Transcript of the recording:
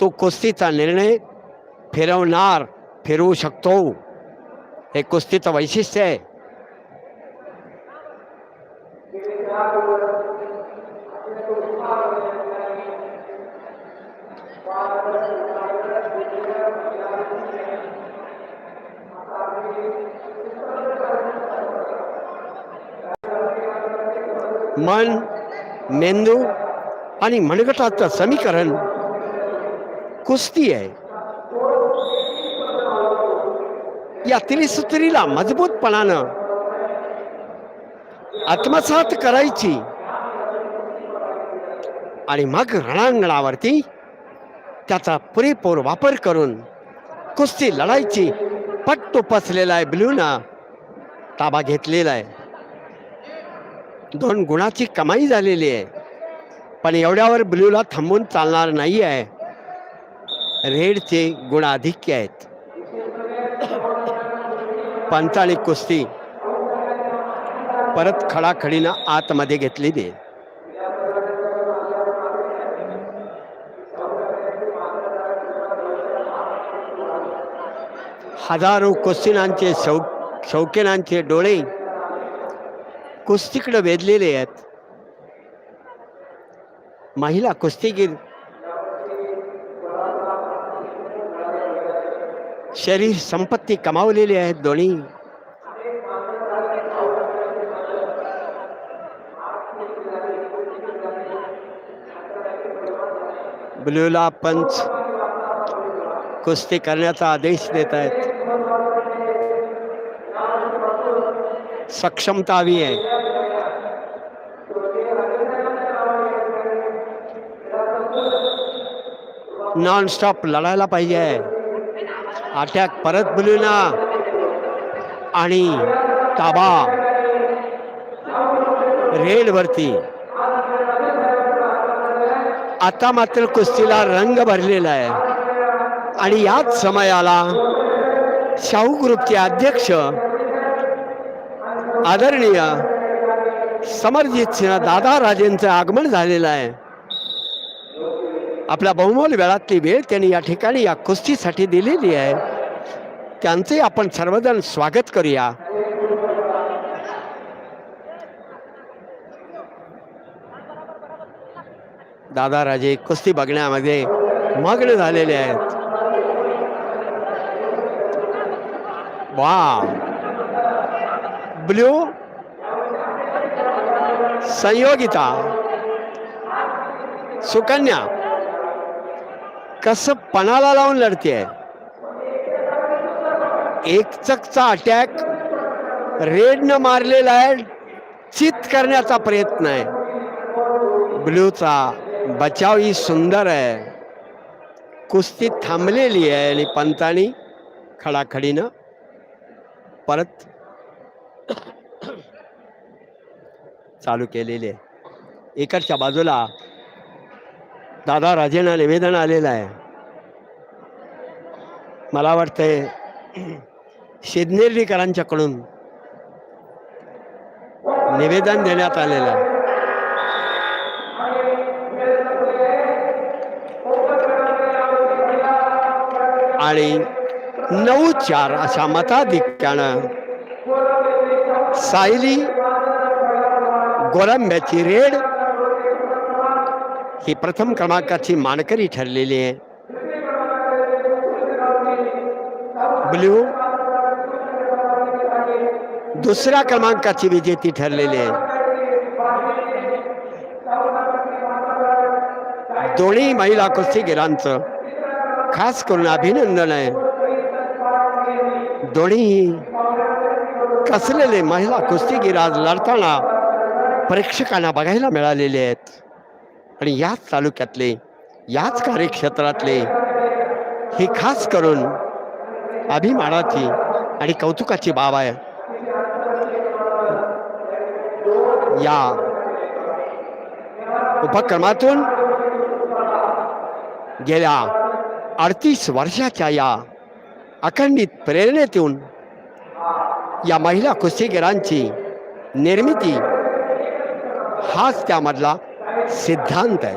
तो कुस्तीचा निर्णय फिरवणार फिरवू शकतो. हे कुस्तीचं वैशिष्ट्य आहे. मन, मेंदू आणि मनगटाचं समीकरण कुस्ती आहे. या त्रिसूत्रीला मजबूतपणानं आत्मसात करायची आणि मग रणांगणावरती त्याचा पुरेपूर वापर करून कुस्ती लढायची पट्टू पसलेला आहे ब्ल्यूना ताबा घेतलेला आहे. दोन गुणाची कमाई झालेली आहे. पण एवढ्यावर ब्ल्यूला थांबून चालणार नाही आहे रेडचे गुण आधिक्य आहेत. पंचाळी कुस्ती परत खडाखडीनं आतमध्ये घेतलेली आहे. हजारो कुस्तीनांचे शौ शौकीनांचे डोळे कुस्तीकडे वेधलेले आहेत. महिला कुस्तीगीर शरीर संपत्ती कमावलेली आहेत दोन्ही ब्ल्यूला पंच कुस्ती करण्याचा आदेश देत आहेत सक्षमता हवी आहे नॉन स्टॉप लढायला पाहिजे अटॅक परत ना आणि ताबा. रेडवरती आता मात्र कुस्तीला रंग भरलेला आहे. आणि याच समयाला शाहू ग्रुपचे अध्यक्ष आदरणीय समरजित सिंह दादा राजेंचं आगमन झालेलं आहे. आपल्या बहुमोल वेळातली वेळ त्यांनी या ठिकाणी या कुस्तीसाठी दिलेली आहे. त्यांचे आपण सर्वजण स्वागत करूया. दादा राजे कुस्ती बघण्यामध्ये मग्न झालेले आहेत. वा ब्ल्यू संयोगिता. सुकन्या. कसं पणाला लावून लढते एक चकचा अटॅक रेडनं मारलेला आहे चित करण्याचा प्रयत्न आहे. ब्ल्यूचा बचाव ही सुंदर आहे. कुस्ती थांबलेली आहे आणि पंतानी खडाखडीनं. परत चालू केलेली आहे. इकडच्या बाजूला दादा राजेंना निवेदन आलेलं आहे. मला वाटतंय शिदनेर्डीकरांच्याकडून निवेदन देण्यात आलेलं आहे. आणि नऊ चार अशा मताधिक्यानं सायली गोरंब्याची रेड ही प्रथम क्रमांकाची मानकरी ठरलेली आहे. ब्ल्यू दुसऱ्या क्रमांकाची विजेती ठरलेली आहे. दोन्ही महिला कुस्तीगिरांचं खास करून अभिनंदन आहे. दोन्ही कसलेले महिला कुस्तीगिराज लढताना प्रेक्षकांना बघायला मिळालेले आहेत. आणि याच तालुक्यातले याच कार्यक्षेत्रातले ही खास करून अभिमानाची आणि कौतुकाची बाब आहे. या उपक्रमातून गेल्या अडतीस वर्षाच्या या अखंडित प्रेरणेतून या महिला कुस्तीगिरांची निर्मिती हाच त्यामधला सिद्धांत आहे.